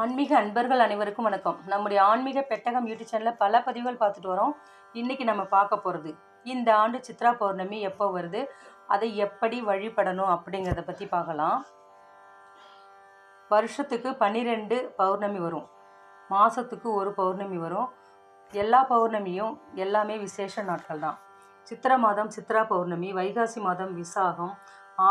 ஆன்மீக அன்பர்கள் அனைவருக்கும் வணக்கம். நம்முடைய ஆன்மீக பெட்டகம் யூடியூப் சேனலில் பல பதிவுகள் பார்த்துட்டு வரோம். இன்றைக்கி நம்ம பார்க்க போகிறது இந்த ஆண்டு சித்ரா பௌர்ணமி எப்போ வருது அதை எப்படி வழிபடணும் அப்படிங்கிறத பற்றி பார்க்கலாம். வருஷத்துக்கு பன்னிரெண்டு பௌர்ணமி வரும். மாதத்துக்கு ஒரு பௌர்ணமி வரும். எல்லா பௌர்ணமியும் எல்லாமே விசேஷ நாட்கள் தான். சித்திர மாதம் சித்ரா பௌர்ணமி வைகாசி மாதம் விசாகம்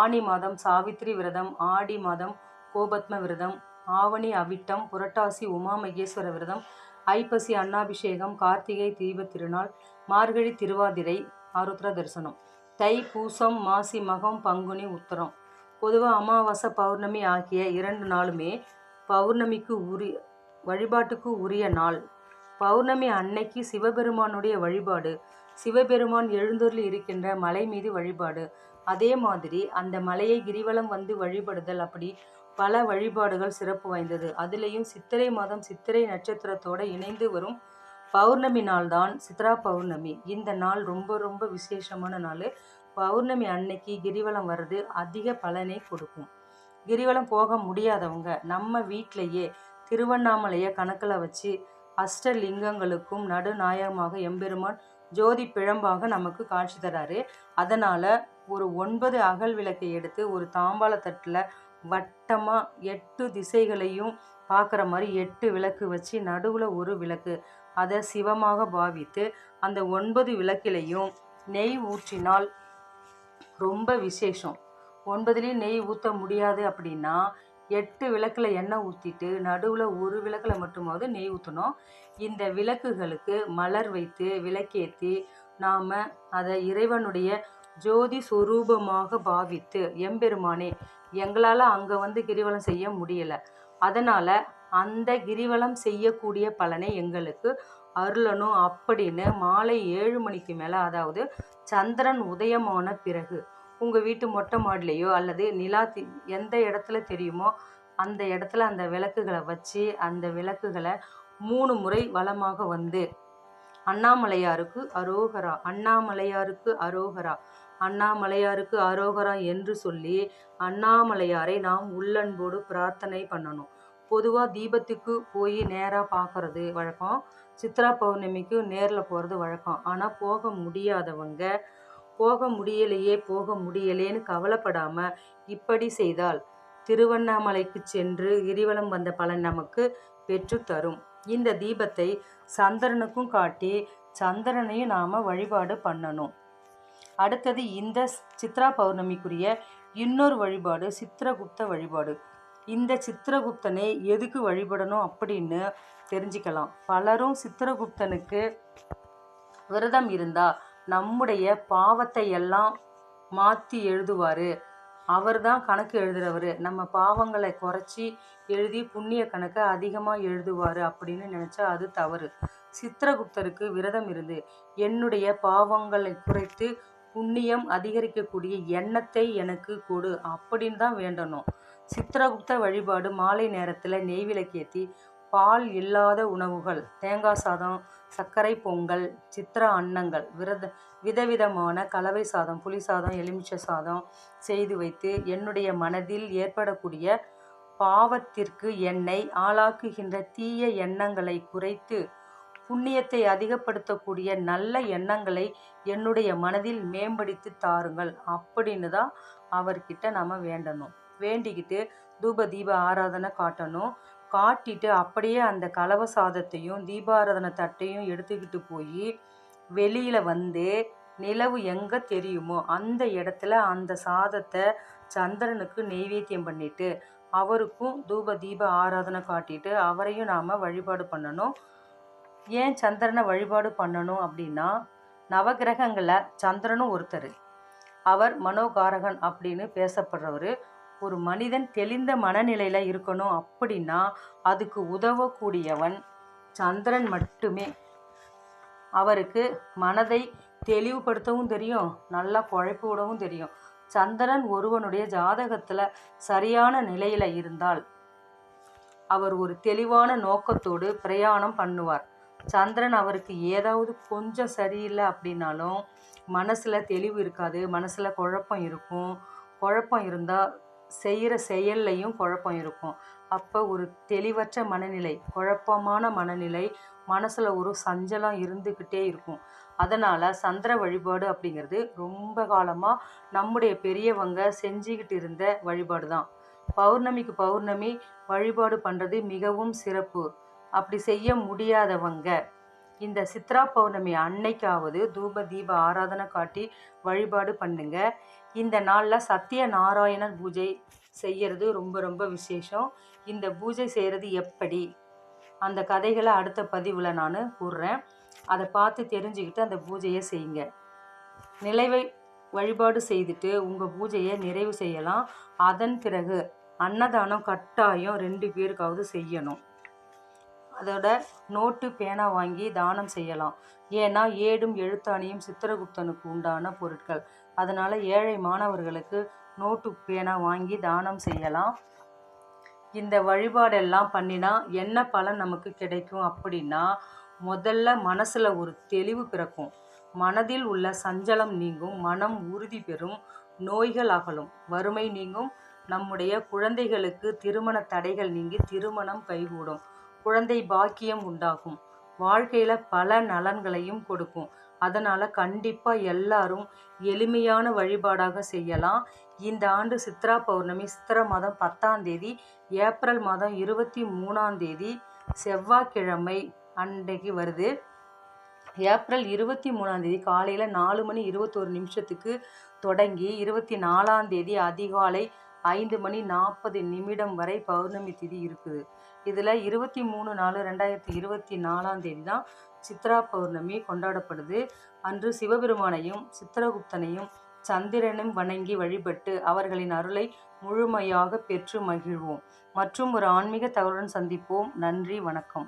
ஆனி மாதம் சாவித்திரி விரதம் ஆடி மாதம் கோபத்ம விரதம் ஆவணி அவிட்டம் புரட்டாசி உமா மகேஸ்வர விரதம் ஐப்பசி அன்னாபிஷேகம் கார்த்திகை தீப திருநாள் மார்கழி திருவாதிரை ஆருத்ர தரிசனம். தை பூசம் மாசி மகம் பங்குனி உத்தரம். பொதுவாக அமாவாசை பௌர்ணமி ஆகிய இரண்டு நாளுமே பௌர்ணமிக்கு உரிய வழிபாட்டுக்கு உரிய நாள். பௌர்ணமி அன்னைக்கு சிவபெருமானுடைய வழிபாடு. சிவபெருமான் எழுந்தூரில் இருக்கின்ற மலை மீது வழிபாடு. அதே மாதிரி அந்த மலையை கிரிவலம் வந்து வழிபடுதல் அப்படி பல வழிபாடுகள் சிறப்பு வாய்ந்தது. அதுலேயும் சித்திரை மாதம் சித்திரை நட்சத்திரத்தோட இணைந்து வரும் பௌர்ணமி நாள் தான் சித்ரா பௌர்ணமி. இந்த நாள் ரொம்ப ரொம்ப விசேஷமான நாள். பௌர்ணமி அன்னைக்கு கிரிவலம் வர்றது அதிக பலனை கொடுக்கும். கிரிவலம் போக முடியாதவங்க நம்ம வீட்டிலையே திருவண்ணாமலையை கணக்கில் வச்சு அஷ்டலிங்கங்களுக்கும் நடுநாயகமாக எம்பெருமான் ஜோதி பிழம்பாக நமக்கு காட்சி தராரு. அதனால் ஒரு ஒன்பது அகல் விளக்கை எடுத்து ஒரு தாம்பாள தட்டில் வட்டமாக எட்டு திசைகளையும் பார்க்குற மாதிரி எட்டு விளக்கு வச்சு நடுவில் ஒரு விளக்கு. அதை சிவமாக பாவித்து அந்த ஒன்பது விளக்கிலையும் நெய் ஊற்றினால் ரொம்ப விசேஷம். ஒன்பதுலேயும் நெய் ஊற்ற முடியாது அப்படின்னா எட்டு விளக்கில் எண்ணெய் ஊற்றிட்டு நடுவில் ஒரு விளக்கில் மட்டுமாவது நெய் ஊற்றணும் இந்த விளக்குகளுக்கு மலர் வைத்து விளக்கேற்றி நாம் அதை இறைவனுடைய ஜோதி சுரூபமாக பாவித்து எம்பெருமானே எங்களால் அங்கே வந்து கிரிவலம் செய்ய முடியலை. அதனால் அந்த கிரிவலம் செய்யக்கூடிய பலனை எங்களுக்கு அருளணும் அப்படின்னு மாலை ஏழு மணிக்கு மேலே அதாவது சந்திரன் உதயமான பிறகு உங்கள் வீட்டு மொட்டை மாடிலேயோ அல்லது நிலா எந்த இடத்துல தெரியுமோ அந்த இடத்துல அந்த விளக்குகளை வச்சு அந்த விளக்குகளை மூணு முறை வளமாக வந்து அண்ணாமலையாருக்கு அரோகரா அண்ணாமலையாருக்கு அரோகரா அண்ணாமலையாருக்கு அரோகரா என்று சொல்லி அண்ணாமலையாரை நாம் உள்ளன்போடு பிரார்த்தனை பண்ணணும். பொதுவாக தீபத்துக்கு போய் நேராக பார்க்கறது வழக்கம். சித்ரா பௌர்ணமிக்கு நேரில் போகிறது வழக்கம். ஆனால் போக முடியாதவங்க போக முடியலையே போக முடியலேன்னு கவலைப்படாமல் இப்படி செய்தால் திருவண்ணாமலைக்கு சென்று கிரிவலம் வந்த பலன் நமக்கு பெற்று தரும். இந்த தீபத்தை சந்திரனுக்கும் காட்டி சந்திரனையும் நாம் வழிபாடு பண்ணணும். அடுத்தது இந்த சித்ரா பௌர்ணமிக்குரிய இன்னொரு வழிபாடு சித்திரகுப்த வழிபாடு. இந்த சித்திரகுப்தனை எதுக்கு வழிபடணும் அப்படின்னு தெரிஞ்சுக்கலாம். பலரும் சித்திரகுப்தனுக்கு விரதம் இருந்தா நம்முடைய பாவத்தை எல்லாம் மாற்றி எழுதுவார். அவர் தான் கணக்கு எழுதுறவர். நம்ம பாவங்களை குறைச்சி எழுதி புண்ணிய கணக்கை அதிகமாக எழுதுவார் அப்படின்னு நினச்சா அது தவறு. சித்திரகுப்தருக்கு விரதம் இருந்து என்னுடைய பாவங்களை குறைத்து புண்ணியம் அதிகரிக்கக்கூடிய எண்ணத்தை எனக்கு கொடு அப்படின்னு தான் வேண்டணும். சித்திரகுப்த வழிபாடு மாலை நேரத்தில் நெய்விளக்கேற்றி பால் இல்லாத உணவுகள் தேங்காய் சாதம் சர்க்கரை பொங்கல் சித்திர அன்னங்கள் விரத விதவிதமான கலவை சாதம் புளி சாதம் எலுமிச்சை சாதம் செய்து வைத்து என்னுடைய மனதில் ஏற்படக்கூடிய பாவத்திற்கு என்னை ஆளாக்குகின்ற தீய எண்ணங்களை குறைத்து புண்ணியத்தை அதிகப்படுத்தக்கூடிய நல்ல எண்ணங்களை என்னுடைய மனதில் மேம்படுத்தி தாருங்கள் அப்படின்னு தான் அவர்கிட்ட நம்ம வேண்டணும். வேண்டிக்கிட்டு தூப தீப ஆராதனை காட்டணும். காட்டிட்டு அப்படியே அந்த கலவ சாதத்தையும் தீபாராதனை தட்டையும் எடுத்துக்கிட்டு போய் வெளியில் வந்து நிலவு எங்கே தெரியுமோ அந்த இடத்துல அந்த சாதத்தை சந்திரனுக்கு நெய்வேத்தியம் பண்ணிவிட்டு அவருக்கும் தூப தீப ஆராதனை காட்டிட்டு அவரையும் நாம் வழிபாடு பண்ணணும். ஏன் சந்திரனை வழிபாடு பண்ணணும் அப்படின்னா நவகிரகங்களில் சந்திரனும் ஒருத்தர். அவர் மனோகாரகன் அப்படின்னு பேசப்படுறவர். ஒரு மனிதன் தெளிந்த மனநிலையில் இருக்கணும் அப்படின்னா அதுக்கு உதவக்கூடியவன் சந்திரன் மட்டுமே. அவருக்கு மனதை தெளிவுபடுத்தவும் தெரியும் நல்லா குழைப்பு விடவும் தெரியும். சந்திரன் ஒருவனுடைய ஜாதகத்தில் சரியான நிலையில் இருந்தால் அவர் ஒரு தெளிவான நோக்கத்தோடு பிரயாணம் பண்ணுவார். சந்திரன் அவருக்கு ஏதாவது கொஞ்சம் சரியில்லை அப்படின்னாலும் மனசில் தெளிவு இருக்காது மனசில் குழப்பம் இருக்கும். குழப்பம் இருந்தால் செய்கிற செயல்லையும் குழப்பம் இருக்கும். அப்போ ஒரு தெளிவற்ற மனநிலை குழப்பமான மனநிலை மனசில் ஒரு சஞ்சலம் இருந்துக்கிட்டே இருக்கும். அதனால் சந்திர வழிபாடு அப்படிங்கிறது ரொம்ப காலமாக நம்முடைய பெரியவங்க செஞ்சுக்கிட்டு இருந்த வழிபாடு தான் பௌர்ணமிக்கு பௌர்ணமி வழிபாடு பண்ணுறது மிகவும் சிறப்பு. அப்படி செய்ய முடியாதவங்க. இந்த சித்ரா பௌர்ணமி அன்னைக்காவது தூப தீப ஆராதனை காட்டி வழிபாடு பண்ணுங்க. இந்த நாளில் சத்திய நாராயணன் பூஜை செய்யறது ரொம்ப ரொம்ப விசேஷம். இந்த பூஜை செய்கிறது எப்படி? அந்த கதைகளை அடுத்த பதிவில் நான் கூறுறேன். அதை பார்த்து தெரிஞ்சுக்கிட்டு அந்த பூஜையை செய்யுங்க. நிலைவை வழிபாடு செய்துட்டு உங்கள் பூஜையை நிறைவு செய்யலாம். அதன் பிறகு அன்னதானம் கட்டாயம் ரெண்டு பேருக்காவது செய்யணும். அதோட நோட்டு பேனா வாங்கி தானம் செய்யலாம். ஏன்னா ஏடும் எழுத்தாணியும் சித்திரகுப்தனுக்கு உண்டான பொருட்கள். அதனால் ஏழை மாணவர்களுக்கு நோட்டு பேனா வாங்கி தானம் செய்யலாம். இந்த வழிபாடெல்லாம் பண்ணினா என்ன பலன் நமக்கு கிடைக்கும் அப்படின்னா முதல்ல மனசில் ஒரு தெளிவு பிறக்கும். மனதில் உள்ள சஞ்சலம் நீங்கும் மனம் உறுதி பெறும் நோய்கள் அகலும். வறுமை நீங்கும் நம்முடைய குழந்தைகளுக்கு திருமண தடைகள் நீங்கி திருமணம் கைகூடும். குழந்தை பாக்கியம் உண்டாகும். வாழ்க்கையில் பல நலன்களையும் கொடுக்கும். அதனால் கண்டிப்பாக எல்லாரும் எளிமையான வழிபாடாக செய்யலாம். இந்த ஆண்டு சித்ரா பௌர்ணமி சித்திர மாதம் பத்தாம் தேதி ஏப்ரல் மாதம் இருபத்தி மூணாம் தேதி செவ்வாய்க்கிழமை அன்றைக்கு வருது. ஏப்ரல் இருபத்தி மூணாம் தேதி காலையில் நாலு மணி இருபத்தோரு நிமிஷத்துக்கு தொடங்கி இருபத்தி நாலாம் தேதி அதிகாலை ஐந்து மணி நாற்பது நிமிடம் வரை பௌர்ணமி திதி இருக்குது. இதில் இருபத்தி மூணு நாலு ரெண்டாயிரத்தி இருபத்தி நாலாம் தேதி தான் சித்ரா பௌர்ணமி கொண்டாடப்படுது. அன்று சிவபெருமானையும் சித்திரகுப்தனையும் சந்திரனும் வணங்கி வழிபட்டு அவர்களின் அருளை முழுமையாக பெற்று மகிழ்வோம். மற்றும் ஒரு ஆன்மீக தகவலுடன் சந்திப்போம். நன்றி வணக்கம்.